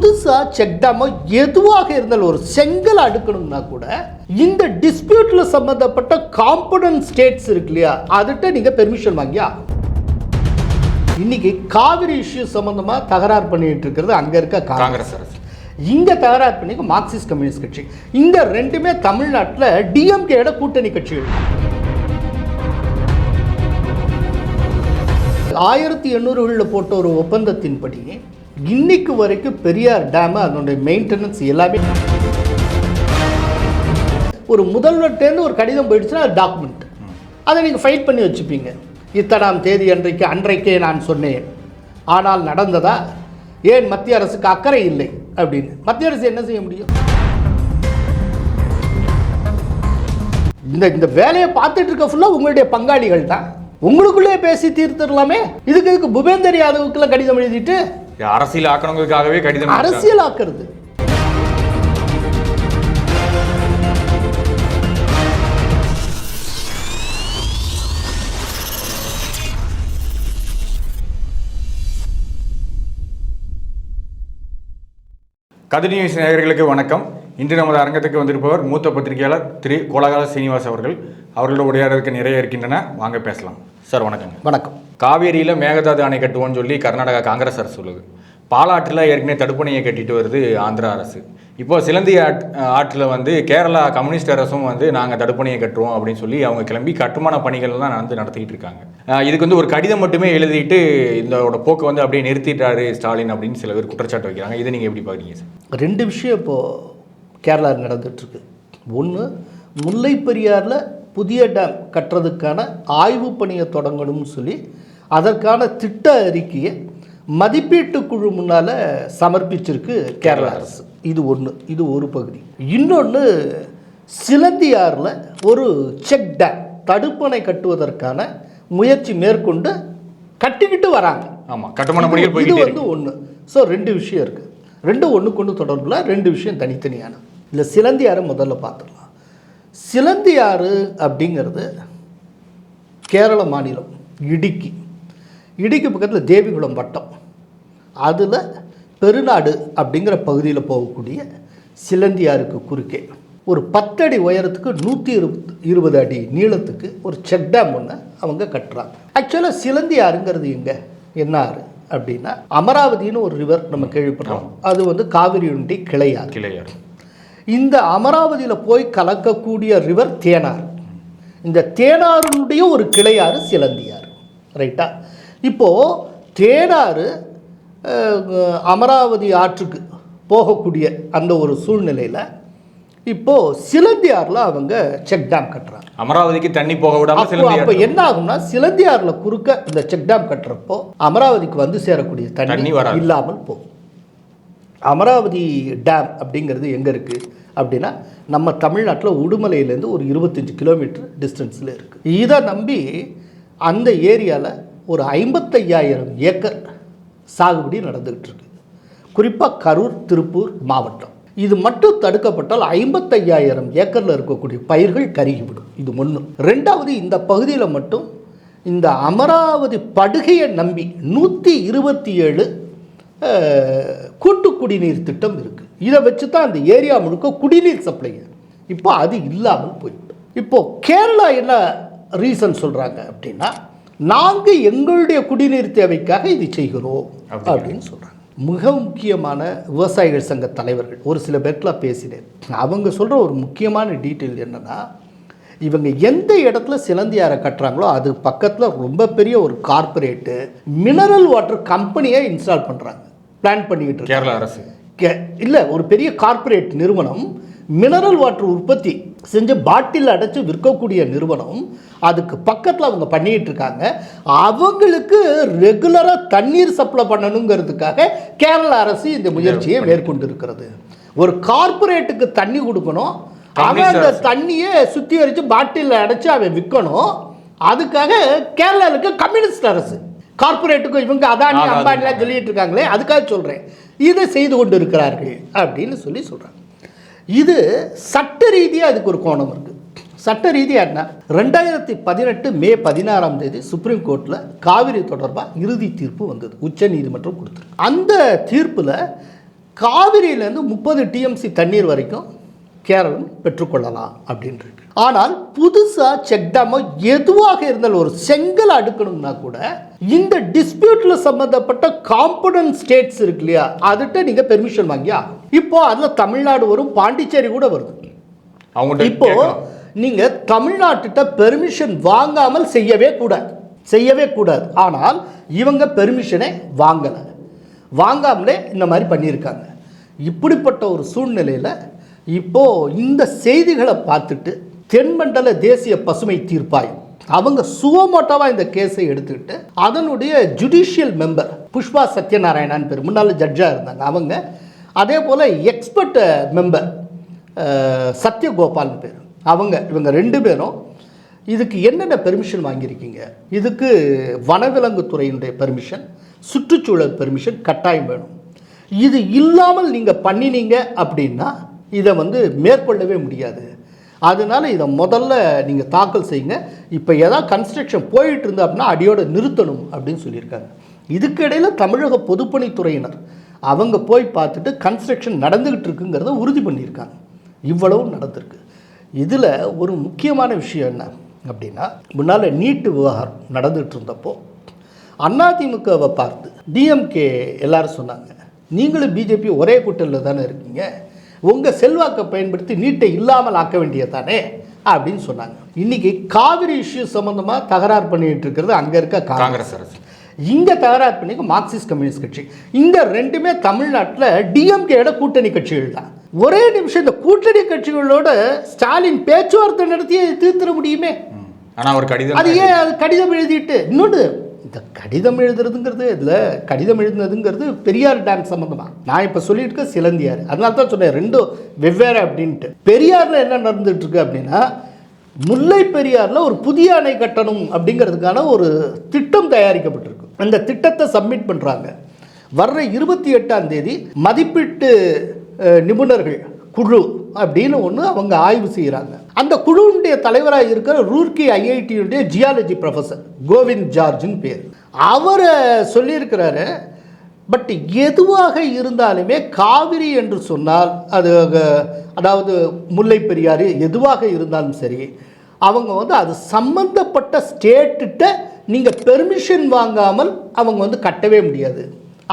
புதுசாக செக் டேமோ எதுவாக இருந்தாலும் ஒரு செங்கல் அடுக்கணும்னா கூட இந்த டிஸ்பியூட்ல சம்பந்தப்பட்ட காம்பனன்ட் ஸ்டேட்ஸ் இருக்கு இல்லையா அதுகிட்ட நீங்கள் பெர்மிஷன் வாங்கியா இன்னைக்கு காவிரி இஷ்யூ சம்பந்தமா தகராறு பண்ணிட்டு இருக்கிறது அங்க இருக்க காங்கிரஸ். அரசு. இங்க தகராறு பண்ணி மார்க்சிஸ்ட் கம்யூனிஸ்ட் கட்சி. இந்த ரெண்டுமே தமிழ்நாட்டில் டிஎம்கேட கூட்டணி கட்சிகள். ஆயிரத்தி எண்ணூறுகளில் போட்ட ஒரு ஒப்பந்தத்தின்படி இன்னைக்கு வரைக்கும் பெரியார் டேமு அதனுடைய மெயின்டெனன்ஸ் எல்லாமே ஒரு முதல்வர்கிட்டேருந்து ஒரு கடிதம் போயிடுச்சுன்னா அது டாக்குமெண்ட் அதை நீங்கள் ஃபைட் பண்ணி வச்சுப்பீங்க. இத்தனாம் தேதி அன்றைக்கு அன்றைக்கே நான் சொன்னேன். ஆனால் நடந்ததா? ஏன் மத்திய அரசுக்கு அக்கறை இல்லை? அப்படின்னு. மத்திய அரசு என்ன செய்ய முடியும்? இந்த இந்த வேலையை பார்த்துட்டு இருக்க ஃபுல்லாக உங்களுடைய பங்காளிகள் தான் உங்களுக்குள்ளே பேசி தீர்த்துடலாமே. இதுக்கு இதுக்கு புபேந்தர் யாதவுக்குலாம் கடிதம் எழுதிட்டு அரசியல் ஆக்கணுங்களுக்காகவே கடிதம். அரசியல் ஆக்குறது கதிர் நியூஸ் நேயர்களுக்கு வணக்கம். இன்று நமது அரங்கத்துக்கு வந்திருப்பவர் மூத்த பத்திரிகையாளர் திரு கோலகால சீனிவாஸ் அவர்கள். அவர்களோட உரையாடலுக்கு நிறைய இருக்கின்றன. வாங்க பேசலாம். சார் வணக்கங்க. வணக்கம். காவேரியில் மேகதாது அணை கட்டுவோம்னு சொல்லி கர்நாடகா காங்கிரஸ் அரசு சொல்லுது. பாலாற்றில் ஏற்கனவே தடுப்பணையை கட்டிட்டு வருது ஆந்திரா அரசு. இப்போ சிலந்தி ஆட் ஆற்றில் வந்து கேரளா கம்யூனிஸ்ட் அரசும் வந்து நாங்கள் தடுப்பணையை கட்டுவோம் அப்படின்னு சொல்லி அவங்க கிளம்பி கட்டுமான பணிகள்லாம் நடந்து நடத்திக்கிட்டு இருக்காங்க. இதுக்கு வந்து ஒரு கடிதம் மட்டுமே எழுதிட்டு இதோட போக்கை வந்து அப்படியே நிறுத்திட்டாரு ஸ்டாலின் அப்படின்னு சில பேர் குற்றச்சாட்டு வைக்கிறாங்க. இதை நீங்கள் எப்படி பார்க்குறீங்க சார்? ரெண்டு விஷயம் இப்போது கேரளா நடந்துகிட்ருக்கு ஒன்று முல்லை பெரியாரில் புதிய டேம் கட்டுறதுக்கான ஆய்வு பணியை தொடங்கணும்னு சொல்லி அதற்கான திட்ட அறிக்கையை மதிப்பீட்டு குழு முன்னால் சமர்ப்பிச்சிருக்கு கேரளா அரசு. இது ஒன்று இது ஒரு பகுதி. இன்னொன்று சிலந்தியாறில் ஒரு செக் டேம் தடுப்பணை கட்டுவதற்கான முயற்சி மேற்கொண்டு கட்டிக்கிட்டு வராங்க. ஆமாம் கட்டுமான பணிகள் இது வந்து ஒன்று ஸோ ரெண்டு விஷயம் இருக்குது ரெண்டும் ஒன்றுக்கு ஒன்று தொடர்பில் ரெண்டு விஷயம் தனித்தனியான. இல்லை சிலந்தியாறு முதல்ல பார்த்துடலாம் சிலந்தியாறு அப்படிங்கிறது கேரள மாநிலம் இடுக்கி. இடுக்கி பக்கத்தில் தேவிகுளம் வட்டம். அதில் பெருநாடு அப்படிங்கிற பகுதியில் போகக்கூடிய சிலந்தியாருக்கு குறுக்கே. ஒரு பத்தடி உயரத்துக்கு நூற்றி இருபது இருபது அடி நீளத்துக்கு ஒரு செக் டேம் ஒன்று அவங்க கட்டுறாங்க. ஆக்சுவலாக சிலந்தியாறுங்கிறது எங்கே? என்ன ஆறு அப்படின்னா அமராவதின்னு ஒரு ரிவர் நம்ம கேள்விப்படுறோம் அது வந்து காவிரியுண்டி கிளையாறு. கிளையார் இந்த அமராவதியில் போய் கலக்கக்கூடிய ரிவர் தேனார் இந்த தேனாருடைய ஒரு கிளையாறு சிலந்தியாறு. ரைட்டா இப்போது தேனாறு அமராவதி ஆற்றுக்கு போகக்கூடிய அந்த ஒரு சூழ்நிலையில் இப்போது சிலந்தியாறில் அவங்க செக் டேம் கட்டுறாங்க. அமராவதிக்கு தண்ணி போக விடாம அப்போ என்ன ஆகும்னா சிலந்தியாறுல குறுக்க இந்த செக் டேம் கட்டுறப்போ அமராவதிக்கு வந்து சேரக்கூடிய தண்ணி. இல்லாமல் போகும். அமராவதி டேம் அப்படிங்கிறது எங்கே இருக்குது அப்படின்னா நம்ம தமிழ்நாட்டில் உடுமலையிலேருந்து ஒரு இருபத்தஞ்சி கிலோமீட்டர் டிஸ்டன்ஸில் இருக்குது இதை நம்பி அந்த ஏரியாவில் ஒரு ஐம்பத்தையாயிரம் ஏக்கர் சாகுபடி நடந்துக்கிட்டு இருக்கு குறிப்பாக கரூர் திருப்பூர் மாவட்டம். இது மட்டும் தடுக்கப்பட்டால் ஐம்பத்தையாயிரம் ஏக்கரில் இருக்கக்கூடிய பயிர்கள் கருகிவிடும். இது ஒன்று ரெண்டாவது இந்த பகுதியில் மட்டும் இந்த அமராவதி படுகையை நம்பி நூற்றி இருபத்தி ஏழு கூட்டு குடிநீர் திட்டம் இருக்குது இதை வச்சு தான் அந்த ஏரியா முழுக்க குடிநீர் சப்ளை. இப்போ அது இல்லாமல் போய்விடும் இப்போது கேரளா என்ன ரீசன் சொல்கிறாங்க அப்படின்னா நாங்கள் எங்களுடைய குடிநீர் தேவைக்காக இது செய்கிறோம்? அப்படின்னு சொல்கிறாங்க மிக முக்கியமான விவசாயிகள் சங்க தலைவர்கள் ஒரு சில பேர்லாம் பேசினேன். அவங்க சொல்கிற ஒரு முக்கியமான டீட்டெயில் என்னென்னா இவங்க எந்த இடத்துல சிலந்தியாரை கட்டுறாங்களோ அது பக்கத்தில் ரொம்ப பெரிய ஒரு கார்ப்பரேட்டு மினரல் வாட்டர் கம்பெனியை இன்ஸ்டால் பண்ணுறாங்க பிளான் பண்ணிக்கிட்டு கேரளா அரசு. கே இல்லை ஒரு பெரிய கார்ப்பரேட் நிறுவனம் மினரல் வாட்டர் உற்பத்தி செஞ்சு பாட்டில் அடைச்சு விற்கக்கூடிய நிறுவனம் அதுக்கு பக்கத்தில் அவங்க பண்ணிக்கிட்டு இருக்காங்க அவங்களுக்கு ரெகுலராக தண்ணீர் சப்ளை பண்ணணுங்கிறதுக்காக கேரள அரசு இந்த முயற்சியை மேற்கொண்டு இருக்கிறது ஒரு கார்ப்பரேட்டுக்கு தண்ணி கொடுக்கணும். அவன் அந்த தண்ணியை சுத்திகரித்து பாட்டிலில் அடைச்சு அவன் விற்கணும் அதுக்காக கேரளாவில் இருக்க கம்யூனிஸ்ட் அரசு. கார்ப்பரேட்டுக்கும் இவங்க அதானி. அம்பானிலாம் சொல்லிட்டு இருக்காங்களே அதுக்காக சொல்கிறேன் இதை செய்து கொண்டு இருக்கிறார்கள் அப்படின்னு சொல்லி சொல்கிறாங்க இது சட்ட ரீதியாக அதுக்கு ஒரு கோணம் இருக்குது சட்ட ரீதியாக என்ன? ரெண்டாயிரத்தி பதினெட்டு மே பதினாறாம் தேதி சுப்ரீம் கோர்ட்டில் காவிரி தொடர்பாக இறுதி தீர்ப்பு வந்தது. உச்ச நீதிமன்றம் கொடுத்துருக்கு அந்த தீர்ப்பில் காவிரியிலேருந்து முப்பது டிஎம்சி தண்ணீர் வரைக்கும் கேரளம் பெற்றுக்கொள்ளலாம் அப்படின்ட்டு ஆனால் புதுசாக செக் டேமோ எதுவாக இருந்தாலும் ஒரு செங்கல் அடுக்கணும்னா கூட இந்த டிஸ்பியூட்ல சம்பந்தப்பட்ட காம்பனன்ட் ஸ்டேட்ஸ் இருக்கு இல்லையா அதுகிட்ட நீங்கள் பெர்மிஷன் வாங்கி ஆகும் இப்போ அதில் தமிழ்நாடு வரும் பாண்டிச்சேரி கூட வருது. அவங்கள்ட்ட இப்போ கேட்கணும். நீங்க தமிழ்நாட்டுட்ட பெர்மிஷன் வாங்காமல் செய்யவே கூடாது. செய்யவே கூடாது. ஆனால் இவங்க பெர்மிஷனை வாங்கலை. வாங்காமலே இந்த மாதிரி பண்ணியிருக்காங்க. இப்படிப்பட்ட ஒரு சூழ்நிலையில் இப்போ இந்த செய்திகளை பார்த்துட்டு தென்மண்டல தேசிய பசுமை தீர்ப்பாயம். அவங்க சுவமோட்டோவாக இந்த கேஸை எடுத்துக்கிட்டு அதனுடைய ஜுடிஷியல் மெம்பர் புஷ்பா சத்யநாராயணான்னு பேர் முன்னாள் ஜட்ஜாக இருந்தாங்க அவங்க. அதே போல் எக்ஸ்பர்ட் மெம்பர் சத்யகோபால்னு பேர். அவங்க இவங்க ரெண்டு பேரும் இதுக்கு என்னென்ன பெர்மிஷன் வாங்கியிருக்கீங்க? இதுக்கு வனவிலங்குத்துறையினுடைய பெர்மிஷன் சுற்றுச்சூழல் பெர்மிஷன் கட்டாயம் வேணும். இது இல்லாமல் நீங்கள் பண்ணினீங்க அப்படின்னா இதை வந்து மேற்கொள்ளவே முடியாது. அதனால இதை முதல்ல நீங்கள் தாக்கல் செய்யுங்க. இப்போ ஏதாவது கன்ஸ்ட்ரக்ஷன் போயிட்டு இருந்தா அப்படின்னா அடியோட நிறுத்தணும் அப்படின்னு சொல்லியிருக்காங்க. இதுக்கு தமிழக பொதுப்பணித்துறையினர் அவங்க போய் பார்த்துட்டு கன்ஸ்ட்ரக்ஷன் நடந்துக்கிட்டு இருக்குங்கிறத உறுதி பண்ணியிருக்காங்க. இவ்வளவும் நடந்திருக்கு. இதில் ஒரு முக்கியமான விஷயம் என்ன அப்படின்னா முன்னால் நீட்டு விவகாரம் நடந்துகிட்டு இருந்தப்போ அதிமுகவை பார்த்து டிஎம்கே எல்லாரும் சொன்னாங்க நீங்களும் பிஜேபி ஒரே கூட்டத்தில் தானே இருக்கீங்க. உங்கள் செல்வாக்கை பயன்படுத்தி நீட்டை இல்லாமல் ஆக்க வேண்டியதானே அப்படின்னு சொன்னாங்க. இன்னைக்கு காவிரி இஷ்யூ சம்மந்தமாக தகராறு பண்ணிட்டு இருக்கிறது அங்கே இருக்க காங்கிரஸ். அரசு. இங்கே தகராறு பண்ணிக்க மார்க்சிஸ்ட் கம்யூனிஸ்ட் கட்சி. இந்த ரெண்டுமே தமிழ்நாட்டில் டிஎம்கேயோட கூட்டணி கட்சிகள் தான். ஒரே நிமிஷம் இந்த கூட்டணி கட்சிகளோட ஸ்டாலின் பேச்சுவார்த்தை நடத்தி தீர்த்திட முடியுமே? ம். ஆனா ஒரு கடிதம் அது ஏன் அது கடிதம் எழுதிட்டு இன்னொன்று இந்த கடிதம் எழுதுறதுங்கிறது இதில் கடிதம் எழுதுனதுங்கிறது பெரியார் டேம் சம்மந்தமாக நான் இப்போ சொல்லிட்டு சிலந்தியார். அதனால தான் சொன்னேன் ரெண்டும் வெவ்வேறு அப்படின்ட்டு. பெரியாரில் என்ன நடந்துகிட்ருக்கு அப்படின்னா முல்லை பெரியாரில் ஒரு புதிய அணை கட்டணும் அப்படிங்கிறதுக்கான ஒரு திட்டம் தயாரிக்கப்பட்டிருக்கு. அந்த திட்டத்தை சப்மிட் பண்ணுறாங்க வர்ற இருபத்தி எட்டாம் தேதி மதிப்பீட்டு நிபுணர்கள் குழு அப்படின்னு ஒன்று அவங்க ஆய்வு செய்கிறாங்க அந்த குழுவுடைய தலைவராக இருக்கிற ரூர்க்கி ஐஐடியுடைய ஜியாலஜி ப்ரொஃபஸர் கோவிந்த் ஜார்ஜின் பேர். அவர் சொல்லியிருக்கிறாரு பட் எதுவாக இருந்தாலுமே காவிரி என்று சொன்னால் அது அதாவது முல்லை பெரியாறு எதுவாக இருந்தாலும் சரி அவங்க வந்து அது சம்மந்தப்பட்ட ஸ்டேட்டுகிட்ட நீங்கள் பெர்மிஷன் வாங்காமல் அவங்க வந்து கட்டவே முடியாது.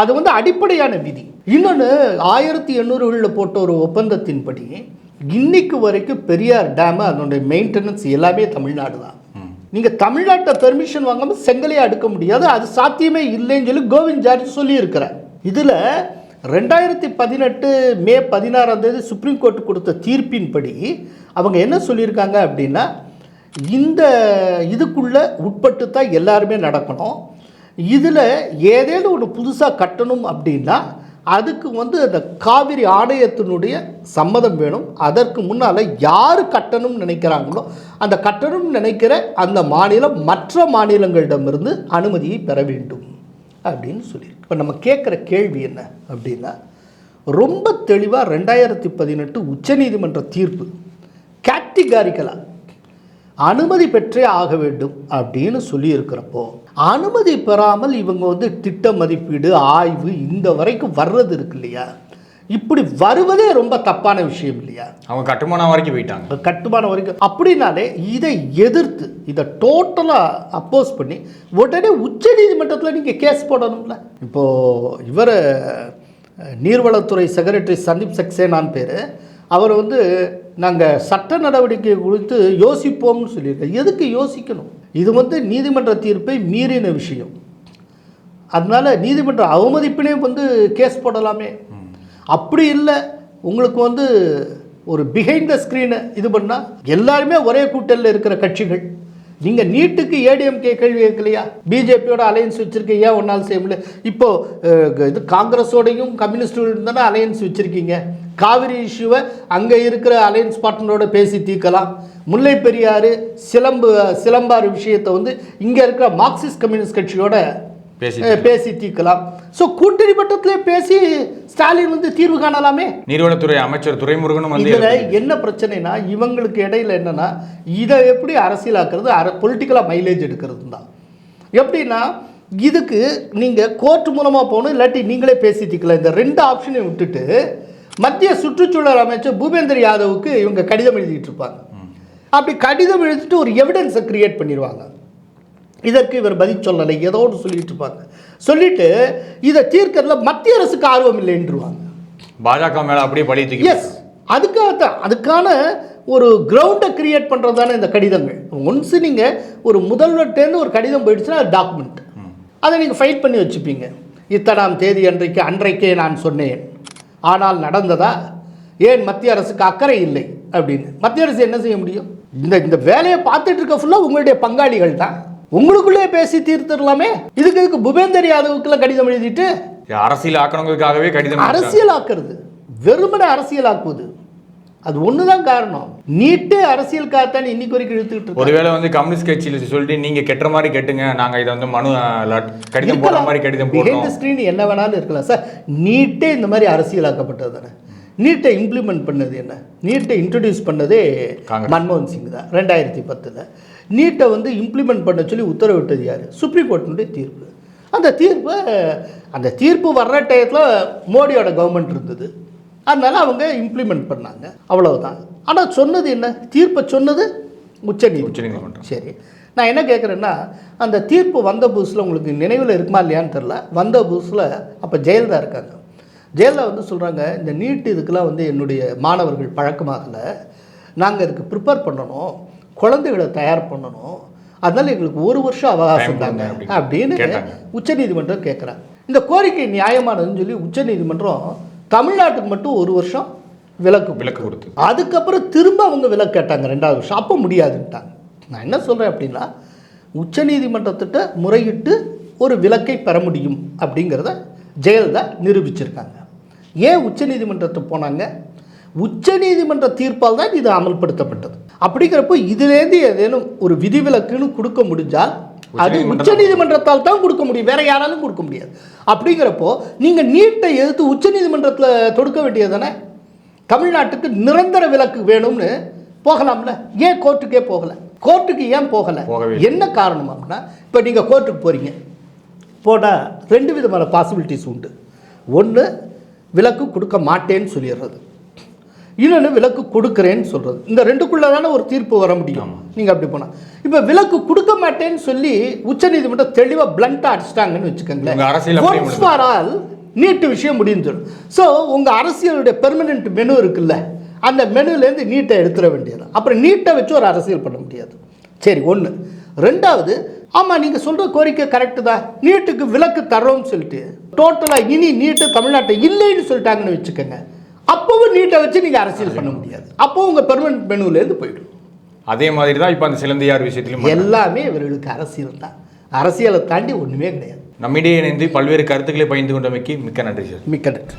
அது வந்து அடிப்படையான விதி. இன்னொன்று ஆயிரத்தி எண்ணூறுகளில் போட்ட ஒரு ஒப்பந்தத்தின்படி இன்னைக்கு வரைக்கும் பெரியார் டேமு அதனுடைய மெயின்டெனன்ஸ் எல்லாமே தமிழ்நாடு தான். நீங்கள் தமிழ்நாட்டை பெர்மிஷன் வாங்காமல் செங்கலையே அடுக்க முடியாது அது சாத்தியமே இல்லைன்னு சொல்லி கோவிந்த் ஜார்ஜ் சொல்லியிருக்கிறார். இதில் ரெண்டாயிரத்தி பதினெட்டு மே பதினாறாம் தேதி சுப்ரீம் கோர்ட் கொடுத்த தீர்ப்பின்படி அவங்க என்ன சொல்லியிருக்காங்க அப்படின்னா இந்த இதுக்குள்ள உட்பட்டு தான் எல்லாருமே நடக்கணும். இதில் ஏதேனும் ஒன்று புதுசாக கட்டணும் அப்படின்னா அதுக்கு வந்து அந்த காவிரி ஆணையத்தினுடைய சம்மதம் வேணும். அதற்கு முன்னால் யார் கட்டணும்னு நினைக்கிறாங்களோ அந்த கட்டணம்னு நினைக்கிற அந்த மாநிலம் மற்ற மாநிலங்களிடமிருந்து அனுமதியை பெற வேண்டும் அப்படின்னு சொல்லியிருக்கு. இப்போ நம்ம கேட்குற கேள்வி என்ன அப்படின்னா ரொம்ப தெளிவாக ரெண்டாயிரத்தி பதினெட்டு உச்சநீதிமன்ற தீர்ப்பு கேட்டிகாரிக்கலாக அனுமதி பெற்றே ஆக வேண்டும் அப்படின்னு சொல்லியிருக்கிறப்போ அனுமதி பெறாமல் இவங்க வந்து திட்ட மதிப்பீடு ஆய்வு இந்த வரைக்கும் வர்றது இருக்கு இல்லையா? இப்படி வருவதே ரொம்ப தப்பான விஷயம் இல்லையா? அவங்க கட்டுமானம் வரைக்கும் போயிட்டாங்க. கட்டுமானம் வரைக்கும். அப்படின்னாலே இதை எதிர்த்து இதை டோட்டலாக அப்போஸ் பண்ணி உடனே உச்ச நீதிமன்றத்தில் நீங்கள் கேஸ் போடணும்ல. இப்போது இவர் நீர்வளத்துறை செக்ரட்டரி சந்தீப் சக்சேனான் பேர். அவர் வந்து நாங்கள் சட்ட நடவடிக்கை குறித்து யோசிப்போம்னு சொல்லியிருக்கேன். எதுக்கு யோசிக்கணும்? இது வந்து நீதிமன்ற தீர்ப்பை மீறின விஷயம். அதனால் நீதிமன்ற அவமதிப்பினே வந்து கேஸ் போடலாமே. அப்படி இல்லை உங்களுக்கு வந்து ஒரு பிஹைண்ட் த ஸ்க்ரீனை இது பண்ணால் எல்லாருமே ஒரே கூட்டலில் இருக்கிற கட்சிகள். நீங்கள் நீட்டுக்கு ஏடிஎம்கே கேள்வி கேட்கலையா? பிஜேபியோட அலையன்ஸ் வச்சுருக்கீங்க ஏன் ஒன்றால் செய்ய முடியல? இப்போது இது காங்கிரஸோடையும் கம்யூனிஸ்டோடையும் தானே அலையன்ஸ் வச்சுருக்கீங்க. காவிரி இஷ்யூவை அங்கே இருக்கிற அலையன்ஸ் பார்ட்னரோட பேசி தீர்க்கலாம். முல்லை பெரியாறு சிலம்பு சிலம்பாறு விஷயத்தை வந்து இங்கே இருக்கிற மார்க்சிஸ்ட் கம்யூனிஸ்ட் கட்சியோட பேசி பேசி தீர்க்கலாம் ஸோ கூட்டணி மட்டத்திலே பேசி ஸ்டாலின் வந்து தீர்வு காணலாமே? நீர்வளத்துறை அமைச்சர் துரைமுருகனும் வந்து இதில் என்ன பிரச்சனைனா இவங்களுக்கு இடையில என்னன்னா இதை எப்படி அரசியலாக்குறது? அர பொலிட்டிக்கலாக மைலேஜ் எடுக்கிறது தான். எப்படின்னா இதுக்கு நீங்கள் கோர்ட் மூலமாக போகணும் இல்லாட்டி நீங்களே பேசிட்டிக்கலாம் இந்த ரெண்டு ஆப்ஷனையும் விட்டுட்டு மத்திய சுற்றுச்சூழல் அமைச்சர் பூபேந்தர் யாதவுக்கு இவங்க கடிதம் எழுதிட்டு இருப்பாங்க. அப்படி கடிதம் எழுதிட்டு ஒரு எவிடன்ஸை கிரியேட் பண்ணிடுவாங்க இதற்கு இவர் பதில் சொல்லலை. ஏதோ ஒன்று சொல்லிட்டு இருப்பாங்க. சொல்லிட்டு இதை தீர்க்கறதுல மத்திய அரசுக்கு ஆர்வம் இல்லைன்றுவாங்க பாஜக மேல அப்படியே பழி தூக்கி எஸ் அதுக்காகத்தான். அதுக்கான ஒரு கிரவுண்டை கிரியேட் பண்ணுறது தானே இந்த கடிதங்கள். ஒன்ஸ் நீங்கள் ஒரு முதல்வர்கிட்டேருந்து ஒரு கடிதம் போயிடுச்சுன்னா அது டாக்குமெண்ட் அதை நீங்கள் ஃபைட் பண்ணி வச்சுப்பீங்க. இத்தனாம் தேதி அன்றைக்கு அன்றைக்கே நான் சொன்னேன். ஆனால் நடந்ததா? ஏன் மத்திய அரசுக்கு அக்கறை இல்லை? அப்படின்னு. மத்திய அரசு என்ன செய்ய முடியும்? இந்த இந்த வேலையை பார்த்துட்டு இருக்க ஃபுல்லாக உங்களுடைய பங்காளிகள் தான் உங்களுக்குள்ளே பேசி தீர்த்துடலாமே? இதுக்கு இதுக்கு பூபேந்தர் யாதவுக்குலாம் கடிதம் எழுதிட்டு? அரசியல் ஆக்கணுங்கிறதுக்காகவே கடிதம் எழுதுறாங்க. அரசியலாக்குறது. வெறுமனே அரசியலாக்குவது. அது ஒன்று தான் காரணம். நீட்டே அரசியலுக்காகத்தான் இன்னைக்கு வரைக்கும் இழுத்துக்கிட்டு ஒருவேளை வந்து கம்யூனிஸ்ட் கட்சியில் சொல்லிட்டு நீங்க கெட்டுற மாதிரி கெட்டுங்க நாங்க இதை வந்து மனு கடிதம் போடுற மாதிரி கடிதம் போடுறோம். ஸ்க்ரீன் என்ன வேணாலும் இருக்கலாம். சார் நீட்டே இந்த மாதிரி அரசியலாக்கப்பட்டது தானே? நீட்டை இம்ப்ளிமெண்ட் பண்ணது என்ன? நீட்டை இன்ட்ரடியூஸ் பண்ணதே. மன்மோகன் சிங் தான் ரெண்டாயிரத்தி பத்தில். நீட்டை வந்து இம்ப்ளிமெண்ட் பண்ண சொல்லி உத்தரவிட்டது யார்? சுப்ரீம் கோர்ட்டினுடைய தீர்ப்பு. அந்த தீர்ப்பு அந்த தீர்ப்பு வர்ற டயத்தில் மோடியோட கவர்மெண்ட் இருந்தது. அதனால அவங்க இம்ப்ளிமெண்ட் பண்ணாங்க. அவ்வளவுதான். ஆனால் சொன்னது என்ன? தீர்ப்பை சொன்னது உச்சநீதிமன்றம் உச்சநீதிமன்றம். சரி. நான் என்ன கேட்குறேன்னா அந்த தீர்ப்பு வந்த புதுசில் உங்களுக்கு நினைவில் இருக்குமா இல்லையான்னு தெரில வந்த புதுசில் அப்போ ஜெயலலிதா இருக்காங்க. ஜெயலலிதா வந்து சொல்கிறாங்க இந்த நீட் இதுக்கெல்லாம் வந்து என்னுடைய மாணவர்கள் பழக்கமாகலை. நாங்கள் இதுக்கு ப்ரிப்பேர் பண்ணணும். குழந்தைகளை தயார் பண்ணணும். அதனால எங்களுக்கு ஒரு வருஷம் அவகாசம் தாங்க அப்படின்னு. உச்சநீதிமன்றம் கேட்குறாங்க இந்த கோரிக்கை நியாயமானதுன்னு சொல்லி உச்சநீதிமன்றம் தமிழ்நாட்டுக்கு மட்டும் ஒரு வருஷம் விலக்கு விலக்கு கொடுத்து அதுக்கப்புறம் திரும்ப அவங்க விலக்கு கேட்டாங்க ரெண்டாவது வருஷம். அப்போ முடியாதுன்ட்டாங்க. நான் என்ன சொல்கிறேன் அப்படின்னா உச்சநீதிமன்றத்திட்ட முறையிட்டு ஒரு விலக்கை பெற முடியும் அப்படிங்கிறத ஜெயலலிதா நிரூபிச்சிருக்காங்க. ஏன் உச்சநீதிமன்றத்துக்கு போனாங்க? உச்சநீதிமன்ற தீர்ப்பால் தான் இது அமல்படுத்தப்பட்டது. அப்படிங்கிறப்போ இதுலேருந்து ஏதேனும் ஒரு விதிவிலக்குன்னு கொடுக்க முடிஞ்சால் அது உச்சநீதிமன்றம் உச்சநீதிமன்றத்தால் தான் கொடுக்க முடியும். வேற யாராலும் கொடுக்க முடியாது. அப்படிங்கிறப்போ நீங்கள் நீட்டை எதிர்த்து உச்சநீதிமன்றத்தில் தொடுக்க வேண்டியது தானே தமிழ்நாட்டுக்கு நிரந்தர விலக்கு வேணும்னு போகலாம்ல? ஏன் கோர்ட்டுக்கே போகல? கோர்ட்டுக்கு ஏன் போகல? என்ன காரணம் அப்படின்னா இப்போ நீங்கள் கோர்ட்டுக்கு போறீங்க. போனால் ரெண்டு விதமான பாசிபிலிட்டிஸ் உண்டு. ஒன்று விலக்கு கொடுக்க மாட்டேன்னு சொல்லிடுறது. இன்னொன்று விலக்கு கொடுக்குறேன்னு சொல்கிறது இந்த ரெண்டுக்குள்ளே தானே ஒரு தீர்ப்பு வர முடியும். நீங்கள் அப்படி போனால் இப்போ விலக்கு கொடுக்க மாட்டேன்னு சொல்லி உச்சநீதிமன்றம் தெளிவாக பிளண்ட்டாக அடிச்சிட்டாங்கன்னு வச்சுக்கோங்களேன். for all, நீட்டு விஷயம் முடிஞ்சிடும் ஸோ உங்கள் அரசியலுடைய பெர்மனெண்ட் மெனு இருக்குல்ல அந்த மெனுலேருந்து நீட்டை எடுத்துட வேண்டியது. அப்புறம் நீட்டை வச்சு ஒரு அரசியல் பண்ண முடியாது. சரி ஒன்று ரெண்டாவது ஆமாம் நீங்கள் சொல்கிற கோரிக்கை கரெக்டு தான். நீட்டுக்கு விலக்கு தர்றோம்னு சொல்லிட்டு டோட்டலாக இனி நீட்டு தமிழ்நாட்டை இல்லைன்னு சொல்லிட்டாங்கன்னு வச்சுக்கோங்க. அப்போவும் நீட்டை வச்சு நீங்கள் அரசியல் பண்ண முடியாது. அப்போவும் உங்கள் பெர்மனெண்ட் மெனுலேருந்து போயிடும். அதே மாதிரி தான் இப்போ அந்த சிலந்தியார் விஷயத்திலும் எல்லாமே இவர்களுக்கு அரசியல் தான். அரசியலை தாண்டி ஒன்றுமே கிடையாது. நம்மிடையே இணைந்து பல்வேறு கருத்துக்களை பகிர்ந்து கொண்டமைக்கு மிக்க நன்றி சார். மிக்க நன்றி.